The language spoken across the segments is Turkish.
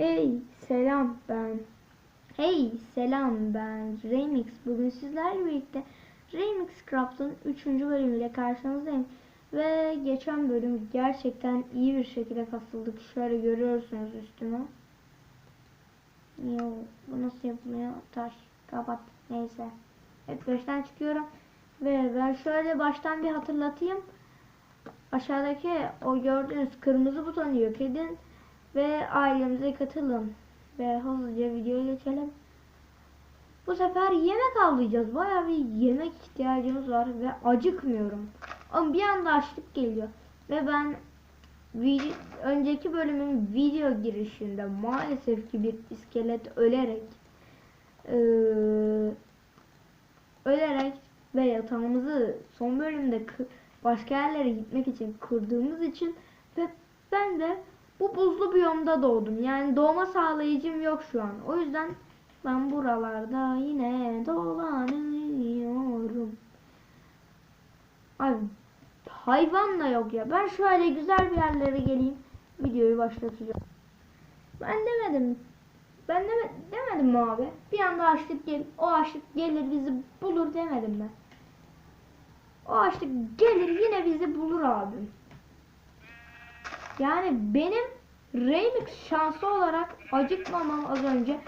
Hey selam ben. Hey selam ben Remix. Bugün sizlerle birlikte Remix Craft'ın 3. bölümüyle karşınızdayım. Ve geçen bölüm gerçekten iyi bir şekilde kasıldık. Şöyle görüyorsunuz üstüme. Yo, bu nasıl yapılıyor? Taş, kapat. Neyse. Evet baştan çıkıyorum. Ve ben şöyle baştan bir hatırlatayım. Aşağıdaki o gördüğünüz kırmızı butonu yok edin ve ailemize katılın. Ve hızlıca videoya geçelim. Bu sefer yemek avlayacağız. Bayağı bir yemek ihtiyacımız var ve acıkmıyorum. Ama bir anda açlık geliyor. Ve ben önceki bölümün video girişinde maalesef ki bir iskelet ölerek eee, ölerek ve yatağımızı son bölümde başka yerlere gitmek için kırdığımız için ve ben de bu buzlu biyomda doğdum. Yani doğma sağlayıcım yok şu an. O yüzden ben buralarda yine dolanıyorum. Ay hayvan da yok ya. Ben şöyle güzel bir yerlere geleyim. Videoyu başlatacağım. Ben demedim. Ben deme, demedim mi abi? Bir anda açlık gel, o açlık gelir bizi bulur demedim ben. O açlık gelir yine bizi bulur abim. Yani benim remix şansı olarak acıkmamam az önce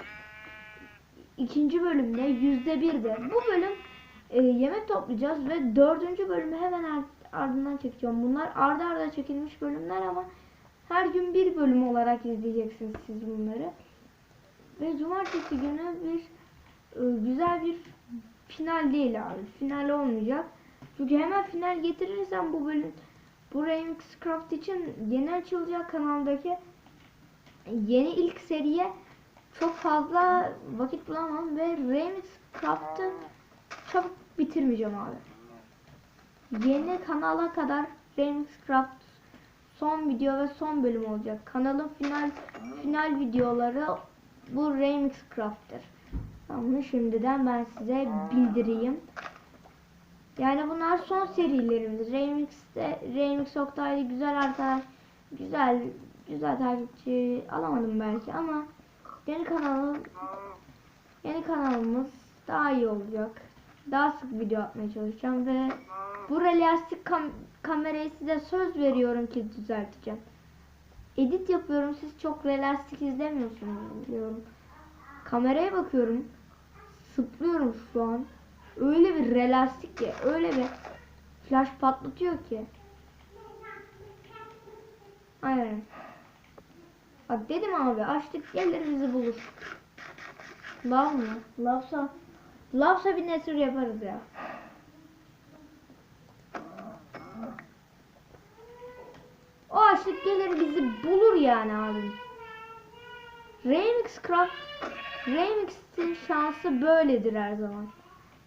ikinci bölümde yüzde birde. Bu bölüm e, yemek toplayacağız ve dördüncü bölümü hemen ar- ardından çekeceğim. Bunlar arda arda çekilmiş bölümler ama her gün bir bölüm olarak izleyeceksiniz siz bunları. Ve cumartesi günü bir e, güzel bir final değil abi. Final olmayacak. Çünkü hemen final getirirsem bu bölüm bu Remix Craft için yeni açılacak kanaldaki yeni ilk seriye çok fazla vakit bulamam ve Remix Craft'ı çabuk bitirmeyeceğim abi. Yeni kanala kadar Remix Craft son video ve son bölüm olacak. Kanalın final final videoları bu Remix Craft'tır. Bunu şimdiden ben size bildireyim. Yani bunlar son serilerimiz. Remix'te Remix Oktay'da güzel arkadaş, güzel güzel takipçi alamadım belki ama yeni kanalım yeni kanalımız daha iyi olacak. Daha sık video atmaya çalışacağım ve bu realistik kam kamerayı size söz veriyorum ki düzelteceğim. Edit yapıyorum siz çok realistik izlemiyorsunuz diyorum. Kameraya bakıyorum. Sıplıyorum şu an. Öyle bir realistik ki, öyle bir flash patlatıyor ki. Aynen. Bak dedim abi açlık gelir bizi bulur. Lav mı? Lavsa Lavsa bir nesir yaparız ya. O açlık gelir bizi bulur yani abi. Remix Craft Remix'in şansı böyledir her zaman.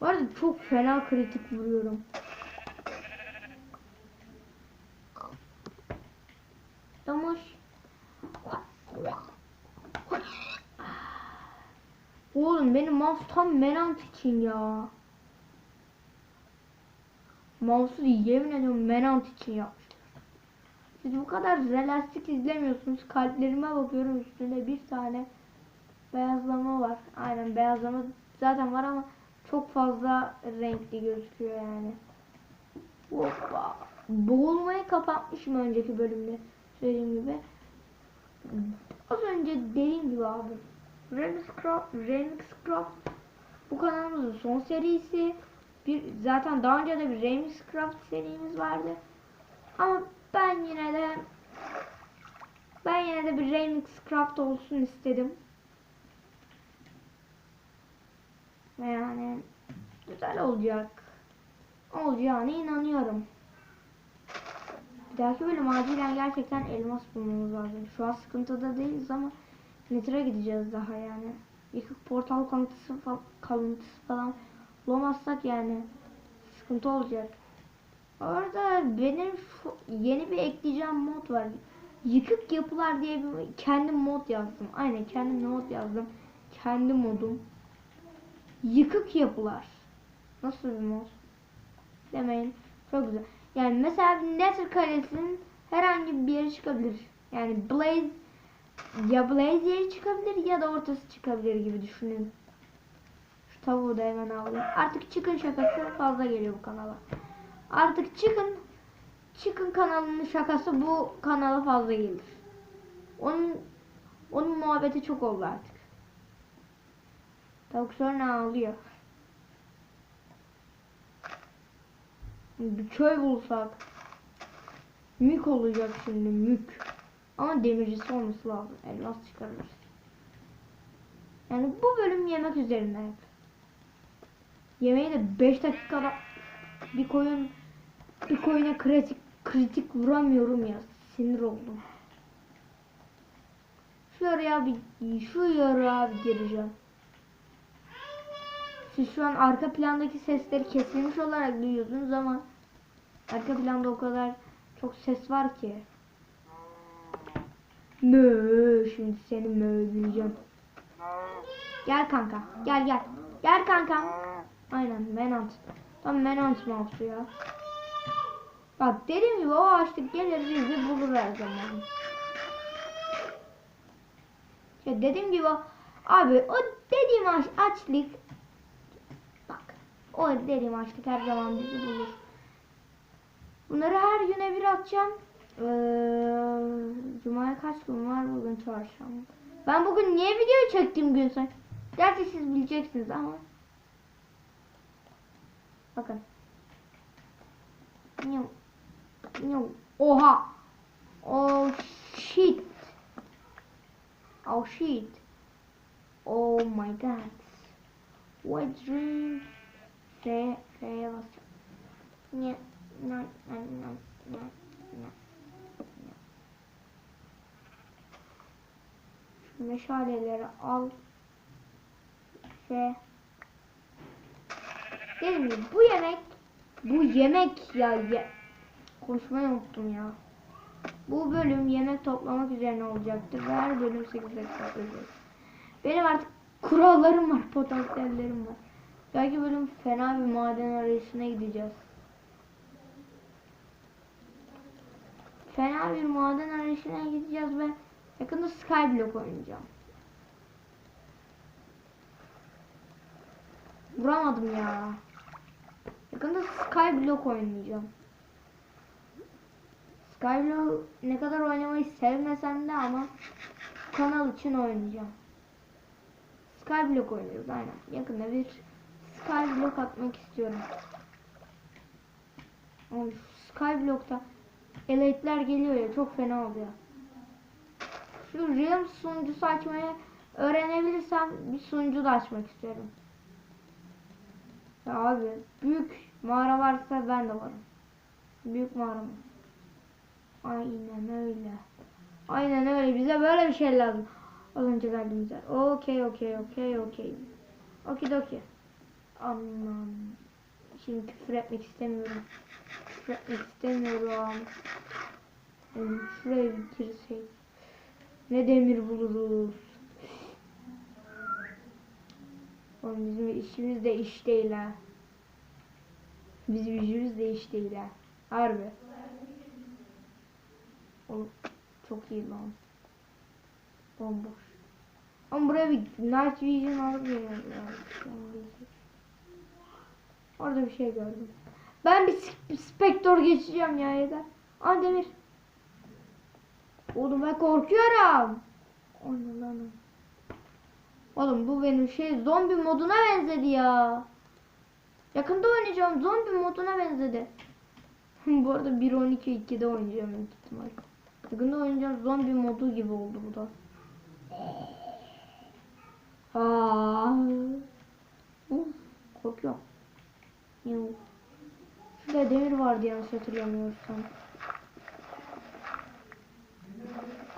Bu çok fena kritik vuruyorum. Damış. Oğlum benim mouse tam menant için ya. Mouse'u yemin ediyorum menant için yapmışlar. Siz bu kadar realistik izlemiyorsunuz. Kalplerime bakıyorum üstünde bir tane beyazlama var. Aynen beyazlama zaten var ama çok fazla renkli gözüküyor yani. Hoppa. Boğulmayı kapatmışım önceki bölümde. Söylediğim gibi. Az önce dediğim gibi abi. Remix Craft, Remix Craft bu kanalımızın son serisi. Bir zaten daha önce de bir Remix Craft serimiz vardı. Ama ben yine de ben yine de bir Remix Craft olsun istedim. Yani güzel olacak. Olacağına inanıyorum. Bir dahaki bölüm acilen gerçekten elmas bulmamız lazım. Şu an sıkıntıda değiliz ama Nether'a gideceğiz daha yani. Yıkık portal kalıntısı, fa- kalıntısı falan bulamazsak yani sıkıntı olacak. Orada benim yeni bir ekleyeceğim mod var. Yıkık yapılar diye bir kendim mod yazdım. Aynen kendim mod yazdım. Kendi modum. Yıkık yapılar. Nasıl bir mod? Demeyin. Çok güzel. Yani mesela Nether kalesinin herhangi bir yere çıkabilir. Yani Blaze ya blaze yeri çıkabilir ya da ortası çıkabilir gibi düşünün. Şu tavuğu da hemen alayım. Artık çıkın şakası fazla geliyor bu kanala. Artık çıkın çıkın kanalının şakası bu kanala fazla gelir. Onun onun muhabbeti çok oldu artık. Tavuk sonra ağlıyor. Bir köy bulsak. Mük olacak şimdi mük. Ama demircisi olması lazım. Elmas çıkarırız. Yani bu bölüm yemek üzerine. Yemeği de 5 dakikada bir koyun bir koyuna kritik kritik vuramıyorum ya. Sinir oldum. Şu yarıya bir şu yarıya bir gireceğim. Siz şu an arka plandaki sesleri kesilmiş olarak duyuyorsunuz ama arka planda o kadar çok ses var ki. Mö, şimdi seni mö diyeceğim. Gel kanka, gel gel. Gel kanka. Aynen Menant. Tam Menant mouse'u ya. Bak dediğim gibi o açlık gelir bizi bulur her zaman. Ya dediğim gibi abi o dediğim aç, açlık o dediğim açlık her zaman bizi bulur. Bunları her güne bir atacağım. Ee, Cuma'ya kaç gün var bugün çarşamba. Ben bugün niye video çektim gün say? Gerçi siz bileceksiniz ama. Bakın. Oha. Oh shit. Oh shit. Oh my god. What dream? F, F'ye basacağım. Ne, ne, ne, ne, ne, ne. Şu meşaleleri al. Ve Dedim ki bu yemek bu yemek ya ye, konuşmayı unuttum ya. Bu bölüm yemek toplamak üzerine olacaktır ve her bölüm 8 dakika. Benim artık kurallarım var, potansiyellerim var. Belki bölüm fena bir maden arayışına gideceğiz. Fena bir maden arayışına gideceğiz ve yakında Skyblock oynayacağım. Vuramadım ya. Yakında Skyblock oynayacağım. Skyblock ne kadar oynamayı sevmesem de ama kanal için oynayacağım. Skyblock oynuyoruz aynen. Yakında bir Skyblock atmak istiyorum. Oğlum Skyblock'ta elite'ler geliyor ya çok fena oluyor. Şu Realm sunucusu açmayı öğrenebilirsem bir sunucu da açmak istiyorum. Ya abi büyük mağara varsa ben de varım. Büyük mağara mı? Aynen öyle. Aynen öyle. Bize böyle bir şey lazım. Az önce verdiğimiz yer. Okey okey okey okey. Okey okey. Aman. Şimdi küfür etmek istemiyorum. Küfür etmek istemiyorum. Oğlum şuraya bir girsek. Ne demir buluruz. Oğlum bizim işimiz de iş değil ha. Bizim işimiz de iş değil ha. Harbi. Oğlum çok iyi lan. Bomboş. Ama buraya bir Night Vision alıp geliyorum. Orada bir şey gördüm. Ben bir sp- Spectre geçeceğim ya yeter. Aa demir. Oğlum ben korkuyorum. Oğlum lan. Oğlum bu benim şey zombi moduna benzedi ya. Yakında oynayacağım zombi moduna benzedi. bu arada 1.12.2'de oynayacağım büyük ihtimal. Yakında oynayacağım zombi modu gibi oldu bu da. Aa. Uf, korkuyorum. Yuh. Şurada demir vardı yanlış hatırlamıyorsam.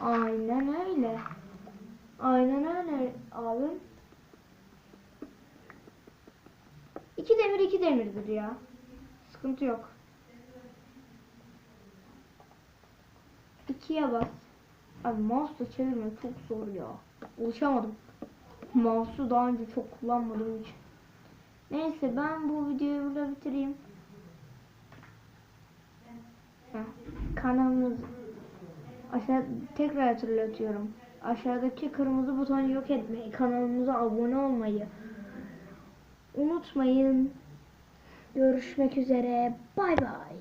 Aynen öyle. Aynen öyle abi. İki demir iki demirdir ya. Sıkıntı yok. İkiye bas. Abi mouse'la çevirmek çok zor ya. Ulaşamadım. Mouse'u daha önce çok kullanmadığım için. Neyse ben bu videoyu burada bitireyim. Kanalımız aşağı tekrar hatırlatıyorum. aşağıdaki kırmızı butonu yok etmeyi, kanalımıza abone olmayı unutmayın. Görüşmek üzere. Bay bay.